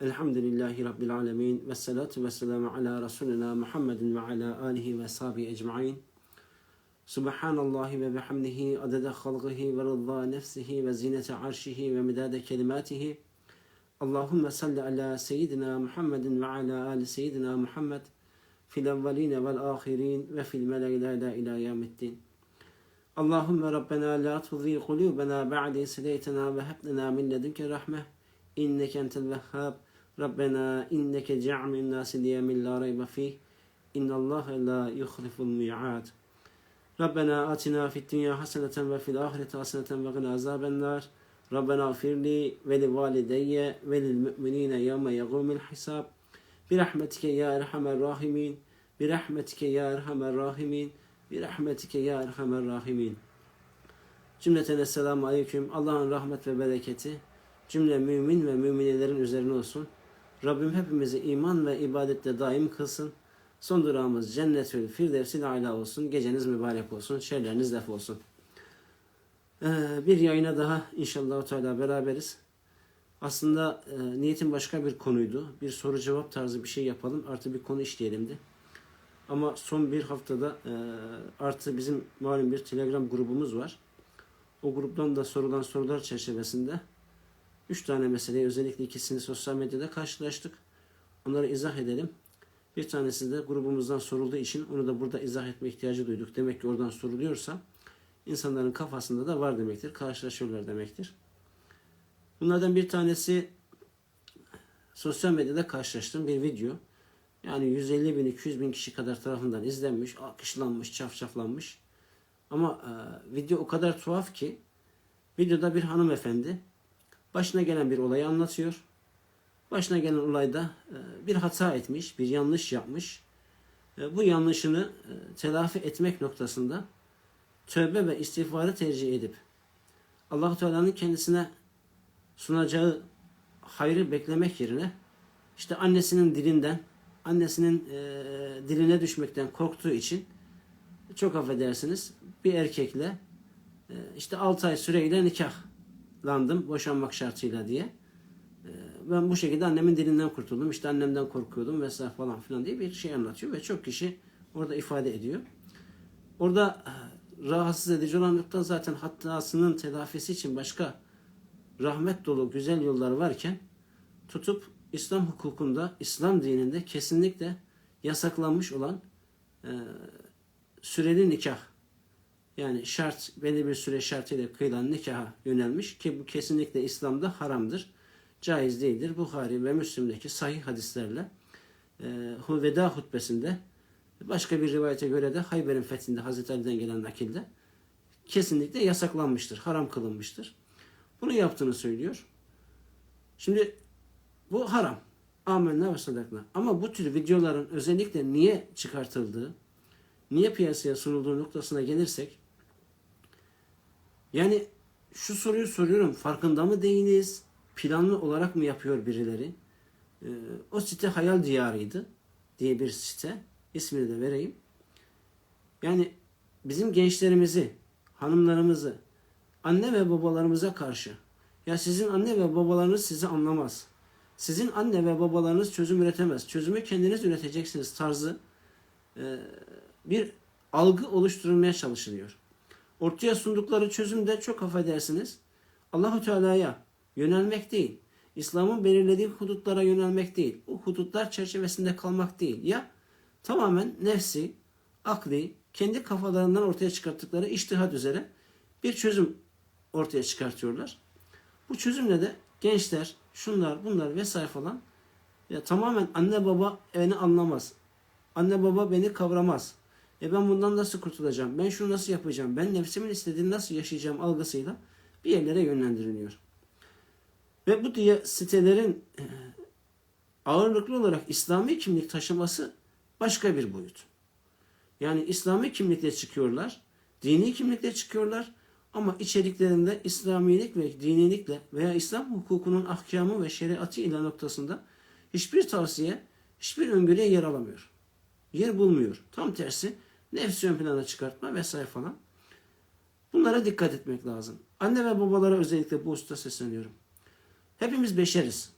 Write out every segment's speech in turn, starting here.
الحمد لله رب العالمين والصلاة والسلام على رسولنا محمد وعلى آله وصحبه أجمعين. سبحان الله وبحمده عدد خلقه ورضا نفسه وزينة عرشه ومداد كلماته. اللهم صل على سيدنا محمد وعلى آل سيدنا محمد في الأولين والآخرين وفي الملأ لا إلى يوم الدين. اللهم ربنا لا تضيع قلوبنا بعد إذ هديتنا وهب لنا من لدنك رحمة إنك أنت الوهاب. Rabbena inneke ce'min nâsi liyemin la raybe fih. İnnallâhe la yuhliful mi'ad. Rabbena atina fid dünya haseneten ve fil ahireti haseneten ve gına azaben nar. Rabbena firli ve li valideyye ve lil müminine yevme yegumil hisab. Birahmetike ya erhamer rahimin. Birahmetike ya erhamer rahimin. Birahmetike ya erhamer rahimin. Cümleten esselamu aleyküm. Allah'ın rahmet ve bereketi cümle mümin ve müminelerin üzerine olsun. Rabbim hepimizi iman ve ibadette daim kılsın. Son durağımız cennetül firdevsil ala olsun. Geceniz mübarek olsun. Şerleriniz def olsun. Ee, bir yayına daha inşallah Teala beraberiz. Aslında e, niyetim başka bir konuydu. Bir soru cevap tarzı bir şey yapalım. Artı bir konu işleyelimdi. Ama son bir haftada e, artı bizim malum bir telegram grubumuz var. O gruptan da sorulan sorular çerçevesinde üç tane meseleyi özellikle ikisini sosyal medyada karşılaştık. Onları izah edelim. Bir tanesi de grubumuzdan sorulduğu için onu da burada izah etme ihtiyacı duyduk. Demek ki oradan soruluyorsa insanların kafasında da var demektir. Karşılaşıyorlar demektir. Bunlardan bir tanesi sosyal medyada karşılaştığım bir video. Yani 150 bin, 200 bin kişi kadar tarafından izlenmiş, alkışlanmış, çafçaflanmış. Ama e, video o kadar tuhaf ki videoda bir hanımefendi başına gelen bir olayı anlatıyor. Başına gelen olayda e, bir hata etmiş, bir yanlış yapmış. E, bu yanlışını e, telafi etmek noktasında tövbe ve istiğfarı tercih edip Allah Teala'nın kendisine sunacağı hayrı beklemek yerine işte annesinin dilinden, annesinin diline düşmekten korktuğu için çok affedersiniz bir erkekle işte 6 ay süreyle nikahlandım boşanmak şartıyla diye. E, ben bu şekilde annemin dilinden kurtuldum. İşte annemden korkuyordum vesaire falan filan diye bir şey anlatıyor ve çok kişi orada ifade ediyor. Orada e, rahatsız edici olan nokta zaten hatasının telafisi için başka rahmet dolu güzel yollar varken tutup İslam hukukunda, İslam dininde kesinlikle yasaklanmış olan e, süreli nikah yani şart belli bir süre şartıyla kıyılan nikaha yönelmiş ki bu kesinlikle İslam'da haramdır. Caiz değildir. Bukhari ve Müslim'deki sahih hadislerle e, veda hutbesinde başka bir rivayete göre de Hayber'in fethinde Hazreti Ali'den gelen nakilde kesinlikle yasaklanmıştır. Haram kılınmıştır. Bunu yaptığını söylüyor. Şimdi bu haram. Amenna ve sadakna. Ama bu tür videoların özellikle niye çıkartıldığı, niye piyasaya sunulduğu noktasına gelirsek, yani şu soruyu soruyorum, farkında mı değiliz? Planlı olarak mı yapıyor birileri? Ee, o site Hayal Diyarı'ydı diye bir site. İsmini de vereyim. Yani bizim gençlerimizi, hanımlarımızı, anne ve babalarımıza karşı ya sizin anne ve babalarınız sizi anlamaz. Sizin anne ve babalarınız çözüm üretemez. Çözümü kendiniz üreteceksiniz tarzı e, bir algı oluşturulmaya çalışılıyor. Ortaya sundukları çözüm de çok affedersiniz. Allahu Teala'ya yönelmek değil. İslam'ın belirlediği hudutlara yönelmek değil. O hudutlar çerçevesinde kalmak değil. Ya tamamen nefsi, akli, kendi kafalarından ortaya çıkarttıkları iştihat üzere bir çözüm ortaya çıkartıyorlar. Bu çözümle de gençler, şunlar, bunlar vesaire falan ya tamamen anne baba beni anlamaz. Anne baba beni kavramaz. E ben bundan nasıl kurtulacağım? Ben şunu nasıl yapacağım? Ben nefsimin istediğini nasıl yaşayacağım algısıyla bir yerlere yönlendiriliyor. Ve bu diye sitelerin e, ağırlıklı olarak İslami kimlik taşıması başka bir boyut. Yani İslami kimlikle çıkıyorlar, dini kimlikle çıkıyorlar ama içeriklerinde İslamilik ve dinilikle veya İslam hukukunun ahkamı ve şeriatı ile noktasında hiçbir tavsiye, hiçbir öngörüye yer alamıyor. Yer bulmuyor. Tam tersi nefsi ön plana çıkartma vesaire falan. Bunlara dikkat etmek lazım. Anne ve babalara özellikle bu usta sesleniyorum. Hepimiz beşeriz.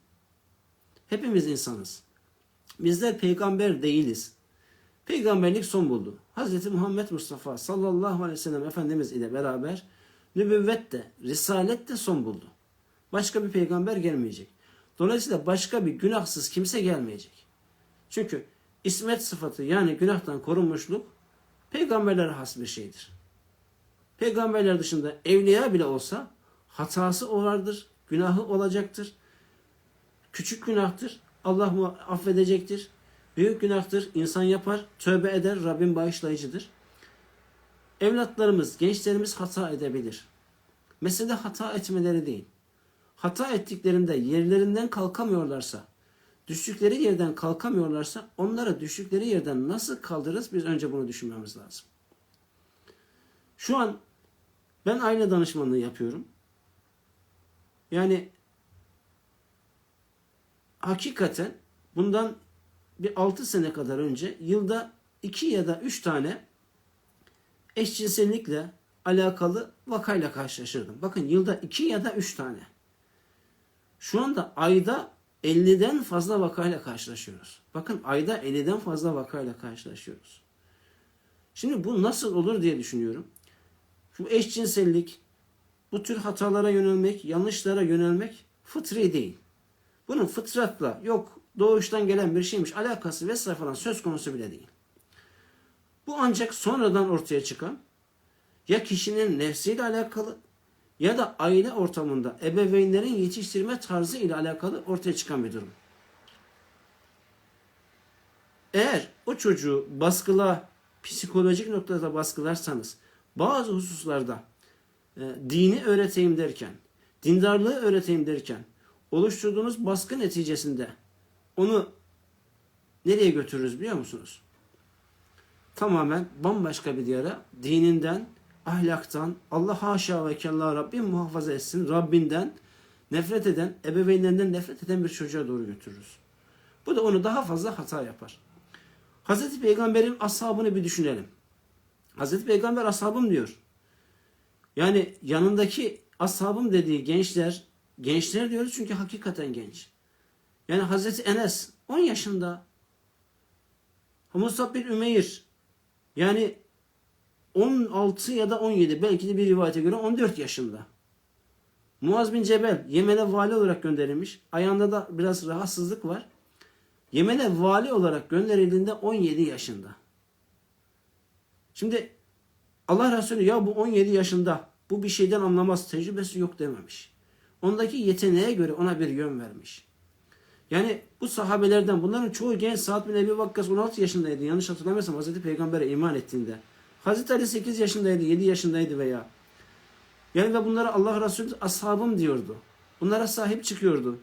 Hepimiz insanız. Bizler peygamber değiliz. Peygamberlik son buldu. Hz. Muhammed Mustafa sallallahu aleyhi ve sellem Efendimiz ile beraber nübüvvet de, risalet de son buldu. Başka bir peygamber gelmeyecek. Dolayısıyla başka bir günahsız kimse gelmeyecek. Çünkü ismet sıfatı yani günahtan korunmuşluk peygamberlere has bir şeydir. Peygamberler dışında evliya bile olsa hatası vardır, günahı olacaktır. Küçük günahtır, Allah affedecektir. Büyük günahtır, insan yapar, tövbe eder, Rabbim bağışlayıcıdır. Evlatlarımız, gençlerimiz hata edebilir. Mesele hata etmeleri değil. Hata ettiklerinde yerlerinden kalkamıyorlarsa, düştükleri yerden kalkamıyorlarsa onları düştükleri yerden nasıl kaldırırız biz önce bunu düşünmemiz lazım. Şu an ben aile danışmanlığı yapıyorum. Yani hakikaten bundan bir 6 sene kadar önce yılda 2 ya da 3 tane eşcinsellikle alakalı vakayla karşılaşırdım. Bakın yılda 2 ya da 3 tane. Şu anda ayda 50'den fazla vakayla karşılaşıyoruz. Bakın ayda 50'den fazla vakayla karşılaşıyoruz. Şimdi bu nasıl olur diye düşünüyorum. Şu eşcinsellik, bu tür hatalara yönelmek, yanlışlara yönelmek fıtri değil. Bunun fıtratla yok doğuştan gelen bir şeymiş alakası vesaire falan söz konusu bile değil. Bu ancak sonradan ortaya çıkan ya kişinin nefsiyle alakalı ya da aile ortamında ebeveynlerin yetiştirme tarzı ile alakalı ortaya çıkan bir durum. Eğer o çocuğu baskıla, psikolojik noktada baskılarsanız bazı hususlarda e, dini öğreteyim derken, dindarlığı öğreteyim derken oluşturduğunuz baskı neticesinde onu nereye götürürüz biliyor musunuz? Tamamen bambaşka bir diyara dininden, ahlaktan, Allah haşa ve kella Rabbim muhafaza etsin, Rabbinden nefret eden, ebeveynlerinden nefret eden bir çocuğa doğru götürürüz. Bu da onu daha fazla hata yapar. Hazreti Peygamber'in ashabını bir düşünelim. Hazreti Peygamber ashabım diyor. Yani yanındaki ashabım dediği gençler, gençler diyoruz çünkü hakikaten genç. Yani Hazreti Enes 10 yaşında. Musab bin Ümeyr yani 16 ya da 17 belki de bir rivayete göre 14 yaşında. Muaz bin Cebel Yemen'e vali olarak gönderilmiş. Ayağında da biraz rahatsızlık var. Yemen'e vali olarak gönderildiğinde 17 yaşında. Şimdi Allah Resulü ya bu 17 yaşında bu bir şeyden anlamaz tecrübesi yok dememiş. Ondaki yeteneğe göre ona bir yön vermiş. Yani bu sahabelerden bunların çoğu genç Sa'd bin Ebi Vakkas 16 yaşındaydı. Yanlış hatırlamıyorsam Hazreti Peygamber'e iman ettiğinde. Hazreti Ali 8 yaşındaydı, 7 yaşındaydı veya. Yani ve bunlara Allah Resulü ashabım diyordu. Bunlara sahip çıkıyordu.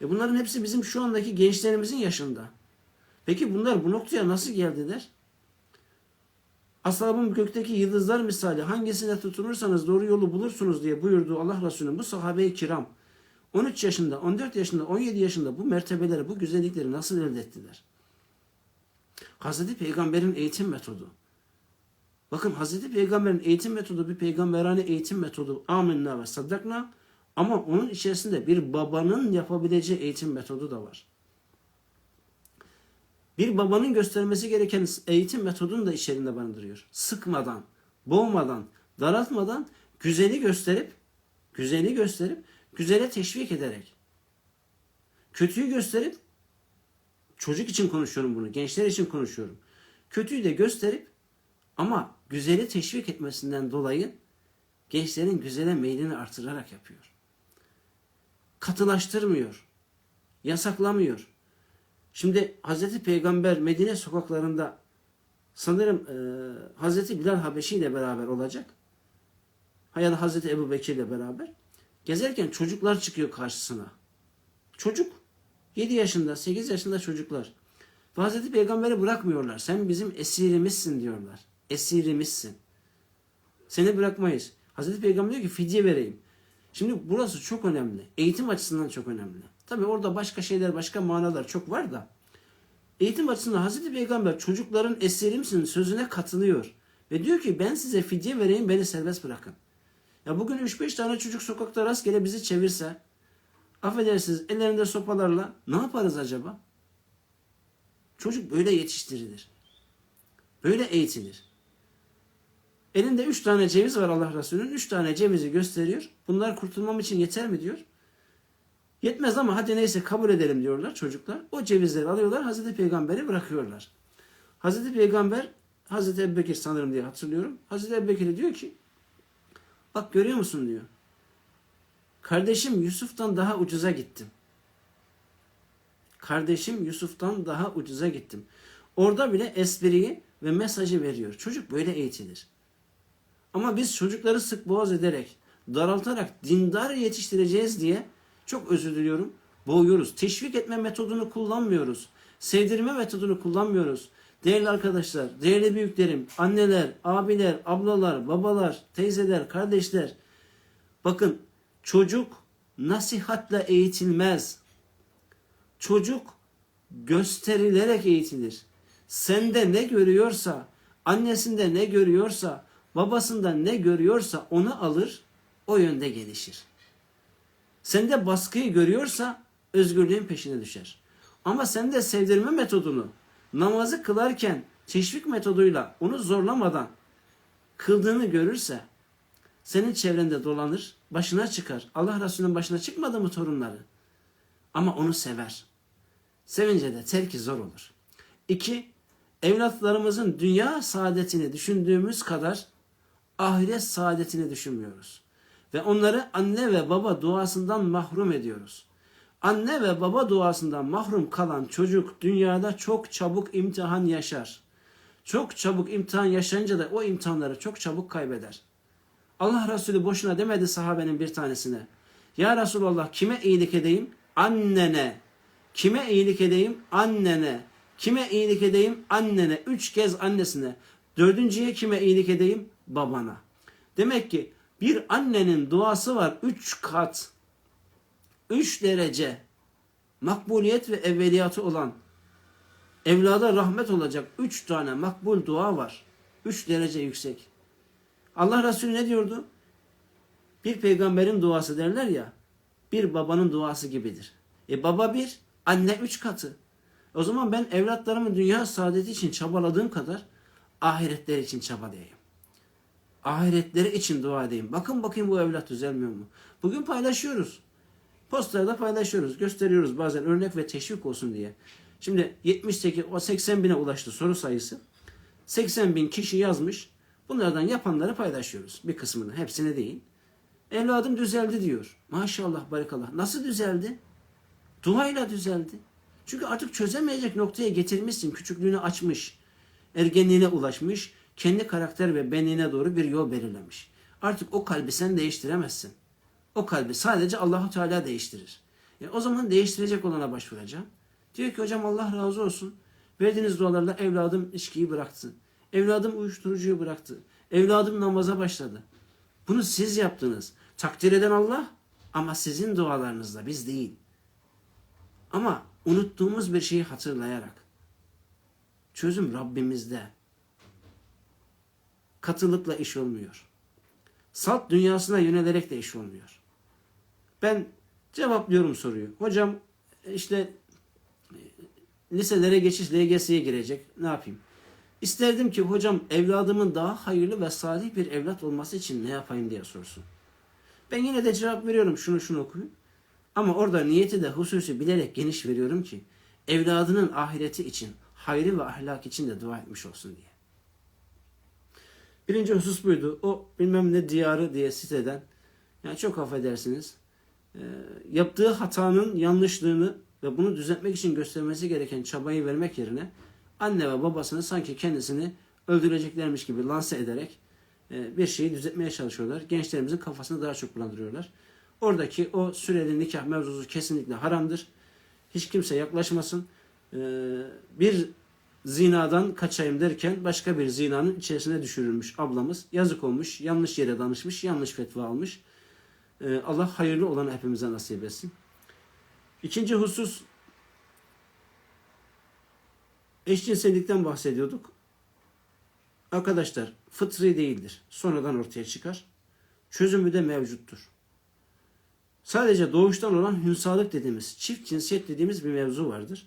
E bunların hepsi bizim şu andaki gençlerimizin yaşında. Peki bunlar bu noktaya nasıl geldiler? Ashabım gökteki yıldızlar misali hangisine tutunursanız doğru yolu bulursunuz diye buyurdu Allah Resulü'nün bu sahabe-i kiram 13 yaşında, 14 yaşında, 17 yaşında bu mertebeleri, bu güzellikleri nasıl elde ettiler? Hazreti Peygamber'in eğitim metodu. Bakın Hazreti Peygamber'in eğitim metodu bir peygamberane eğitim metodu. Amenna ve saddakna. Ama onun içerisinde bir babanın yapabileceği eğitim metodu da var. Bir babanın göstermesi gereken eğitim metodunu da içerisinde barındırıyor. Sıkmadan, boğmadan, daraltmadan güzeli gösterip, güzeli gösterip, güzele teşvik ederek. Kötüyü gösterip, çocuk için konuşuyorum bunu, gençler için konuşuyorum. Kötüyü de gösterip ama güzeli teşvik etmesinden dolayı gençlerin güzele meylini artırarak yapıyor. Katılaştırmıyor. Yasaklamıyor. Şimdi Hazreti Peygamber Medine sokaklarında sanırım e, Hazreti Bilal Habeşi ile beraber olacak. Ya da Hazreti Ebu Bekir ile beraber. Gezerken çocuklar çıkıyor karşısına. Çocuk. 7 yaşında, 8 yaşında çocuklar. Ve Hazreti Peygamber'i bırakmıyorlar. Sen bizim esirimizsin diyorlar. Esirimizsin. Seni bırakmayız. Hazreti Peygamber diyor ki fidye vereyim. Şimdi burası çok önemli. Eğitim açısından çok önemli. Tabi orada başka şeyler, başka manalar çok var da. Eğitim açısından Hazreti Peygamber çocukların esirimsin sözüne katılıyor. Ve diyor ki ben size fidye vereyim beni serbest bırakın. Ya bugün 3-5 tane çocuk sokakta rastgele bizi çevirse affedersiniz ellerinde sopalarla ne yaparız acaba? Çocuk böyle yetiştirilir. Böyle eğitilir. Elinde üç tane ceviz var Allah Resulü'nün. Üç tane cevizi gösteriyor. Bunlar kurtulmam için yeter mi diyor. Yetmez ama hadi neyse kabul edelim diyorlar çocuklar. O cevizleri alıyorlar Hazreti Peygamber'e bırakıyorlar. Hazreti Peygamber Hazreti Ebubekir sanırım diye hatırlıyorum. Hazreti Ebubekir'e diyor ki bak görüyor musun diyor. Kardeşim Yusuf'tan daha ucuza gittim. Kardeşim Yusuf'tan daha ucuza gittim. Orada bile espriyi ve mesajı veriyor. Çocuk böyle eğitilir. Ama biz çocukları sık boğaz ederek, daraltarak dindar yetiştireceğiz diye çok özür diliyorum. Boğuyoruz. Teşvik etme metodunu kullanmıyoruz. Sevdirme metodunu kullanmıyoruz. Değerli arkadaşlar, değerli büyüklerim, anneler, abiler, ablalar, babalar, teyzeler, kardeşler. Bakın çocuk nasihatla eğitilmez. Çocuk gösterilerek eğitilir. Sende ne görüyorsa, annesinde ne görüyorsa, babasında ne görüyorsa onu alır, o yönde gelişir. Sende baskıyı görüyorsa özgürlüğün peşine düşer. Ama sende sevdirme metodunu namazı kılarken teşvik metoduyla onu zorlamadan kıldığını görürse senin çevrende dolanır, başına çıkar. Allah Resulü'nün başına çıkmadı mı torunları? Ama onu sever. Sevince de terki zor olur. İki, evlatlarımızın dünya saadetini düşündüğümüz kadar ahiret saadetini düşünmüyoruz. Ve onları anne ve baba duasından mahrum ediyoruz. Anne ve baba duasından mahrum kalan çocuk dünyada çok çabuk imtihan yaşar. Çok çabuk imtihan yaşayınca da o imtihanları çok çabuk kaybeder. Allah Resulü boşuna demedi sahabenin bir tanesine. Ya Resulallah kime iyilik edeyim? Annene. Kime iyilik edeyim? Annene. Kime iyilik edeyim? Annene. Üç kez annesine. Dördüncüye kime iyilik edeyim? Babana. Demek ki bir annenin duası var üç kat. Üç derece makbuliyet ve evveliyatı olan evlada rahmet olacak üç tane makbul dua var. Üç derece yüksek. Allah Resulü ne diyordu? Bir peygamberin duası derler ya, bir babanın duası gibidir. E baba bir, anne üç katı. O zaman ben evlatlarımın dünya saadeti için çabaladığım kadar ahiretler için çabalayayım. Ahiretleri için dua edeyim. Bakın bakayım bu evlat düzelmiyor mu? Bugün paylaşıyoruz. Postlarda paylaşıyoruz. Gösteriyoruz bazen örnek ve teşvik olsun diye. Şimdi 78, o 80 bine ulaştı soru sayısı. 80 bin kişi yazmış. Bunlardan yapanları paylaşıyoruz. Bir kısmını, hepsini değil. Evladım düzeldi diyor. Maşallah, barakallah. Nasıl düzeldi? Duayla düzeldi. Çünkü artık çözemeyecek noktaya getirmişsin. Küçüklüğünü açmış. Ergenliğine ulaşmış. Kendi karakter ve benliğine doğru bir yol belirlemiş. Artık o kalbi sen değiştiremezsin. O kalbi sadece Allahu Teala değiştirir. E o zaman değiştirecek olana başvuracağım. Diyor ki hocam Allah razı olsun. Verdiğiniz dualarla evladım içkiyi bıraktı. Evladım uyuşturucuyu bıraktı. Evladım namaza başladı. Bunu siz yaptınız. Takdir eden Allah ama sizin dualarınızla biz değil. Ama unuttuğumuz bir şeyi hatırlayarak çözüm Rabbimizde. Katılıkla iş olmuyor. Salt dünyasına yönelerek de iş olmuyor. Ben cevaplıyorum soruyu. Hocam işte liselere geçiş LGS'ye girecek. Ne yapayım? İsterdim ki hocam evladımın daha hayırlı ve salih bir evlat olması için ne yapayım diye sorsun. Ben yine de cevap veriyorum şunu şunu okuyun. Ama orada niyeti de hususi bilerek geniş veriyorum ki evladının ahireti için, hayrı ve ahlak için de dua etmiş olsun diye. Birinci husus buydu. O bilmem ne diyarı diye siteden yani çok affedersiniz e, yaptığı hatanın yanlışlığını ve bunu düzeltmek için göstermesi gereken çabayı vermek yerine anne ve babasını sanki kendisini öldüreceklermiş gibi lanse ederek e, bir şeyi düzeltmeye çalışıyorlar. Gençlerimizin kafasını daha çok bulandırıyorlar. Oradaki o süreli nikah mevzusu kesinlikle haramdır. Hiç kimse yaklaşmasın. E, bir zinadan kaçayım derken başka bir zinanın içerisine düşürülmüş ablamız. Yazık olmuş, yanlış yere danışmış, yanlış fetva almış. E, Allah hayırlı olanı hepimize nasip etsin. İkinci husus eşcinsellikten bahsediyorduk. Arkadaşlar fıtri değildir. Sonradan ortaya çıkar. Çözümü de mevcuttur. Sadece doğuştan olan hünsalık dediğimiz, çift cinsiyet dediğimiz bir mevzu vardır.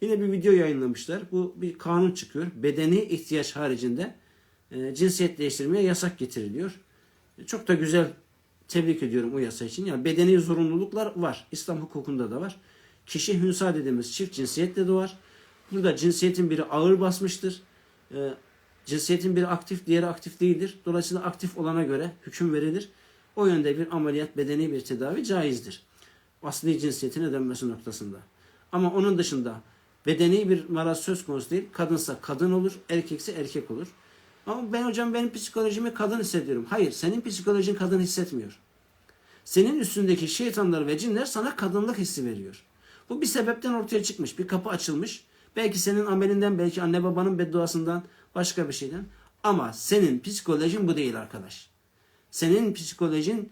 Yine bir video yayınlamışlar. Bu bir kanun çıkıyor. Bedeni ihtiyaç haricinde e, cinsiyet değiştirmeye yasak getiriliyor. E, Çok da güzel tebrik ediyorum o yasa için. Yani bedeni zorunluluklar var. İslam hukukunda da var. Kişi hünsa dediğimiz çift cinsiyetle doğar. Burada cinsiyetin biri ağır basmıştır. E, cinsiyetin biri aktif, diğeri aktif değildir. Dolayısıyla aktif olana göre hüküm verilir. O yönde bir ameliyat, bedeni bir tedavi caizdir. Asli cinsiyetine dönmesi noktasında. Ama onun dışında bedeni bir maraz söz konusu değil. Kadınsa kadın olur, erkekse erkek olur. Ama ben hocam benim psikolojimi kadın hissediyorum. Hayır, senin psikolojin kadın hissetmiyor. Senin üstündeki şeytanlar ve cinler sana kadınlık hissi veriyor. Bu bir sebepten ortaya çıkmış. Bir kapı açılmış. Belki senin amelinden, belki anne babanın bedduasından, başka bir şeyden. Ama senin psikolojin bu değil arkadaş. Senin psikolojin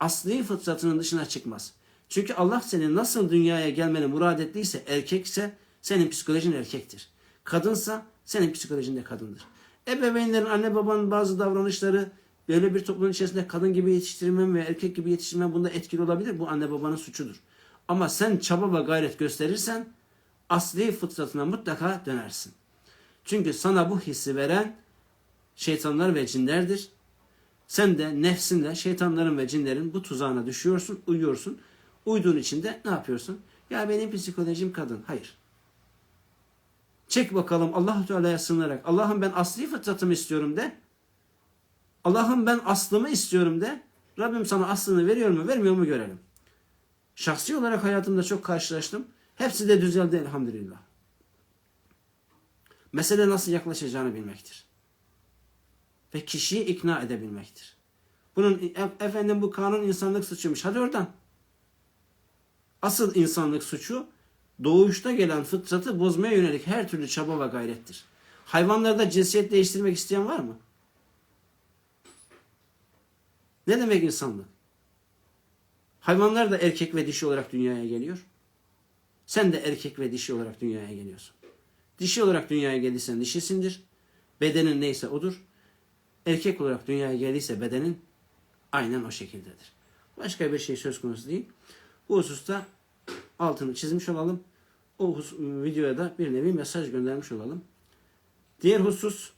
asli fıtratının dışına çıkmaz. Çünkü Allah senin nasıl dünyaya gelmeni murad ettiyse erkekse senin psikolojin erkektir. Kadınsa senin psikolojin de kadındır. Ebeveynlerin, anne babanın bazı davranışları böyle bir toplumun içerisinde kadın gibi yetiştirmem ve erkek gibi yetiştirmem bunda etkili olabilir. Bu anne babanın suçudur. Ama sen çaba ve gayret gösterirsen asli fıtratına mutlaka dönersin. Çünkü sana bu hissi veren şeytanlar ve cinlerdir. Sen de nefsinle şeytanların ve cinlerin bu tuzağına düşüyorsun, uyuyorsun. Uyduğun için de ne yapıyorsun? Ya benim psikolojim kadın. Hayır. Çek bakalım Allah Teala'ya sığınarak. Allah'ım ben asli fıtratımı istiyorum de. Allah'ım ben aslımı istiyorum de. Rabbim sana aslını veriyor mu vermiyor mu görelim. Şahsi olarak hayatımda çok karşılaştım. Hepsi de düzeldi elhamdülillah. Mesele nasıl yaklaşacağını bilmektir. Ve kişiyi ikna edebilmektir. Bunun e- efendim bu kanun insanlık suçuymuş. Hadi oradan. Asıl insanlık suçu doğuşta gelen fıtratı bozmaya yönelik her türlü çaba ve gayrettir. Hayvanlarda cinsiyet değiştirmek isteyen var mı? Ne demek insanlık? Hayvanlar da erkek ve dişi olarak dünyaya geliyor. Sen de erkek ve dişi olarak dünyaya geliyorsun. Dişi olarak dünyaya geldiysen dişisindir. Bedenin neyse odur. Erkek olarak dünyaya geldiyse bedenin aynen o şekildedir. Başka bir şey söz konusu değil. Bu hususta altını çizmiş olalım. O hus- videoya da bir nevi mesaj göndermiş olalım. Diğer husus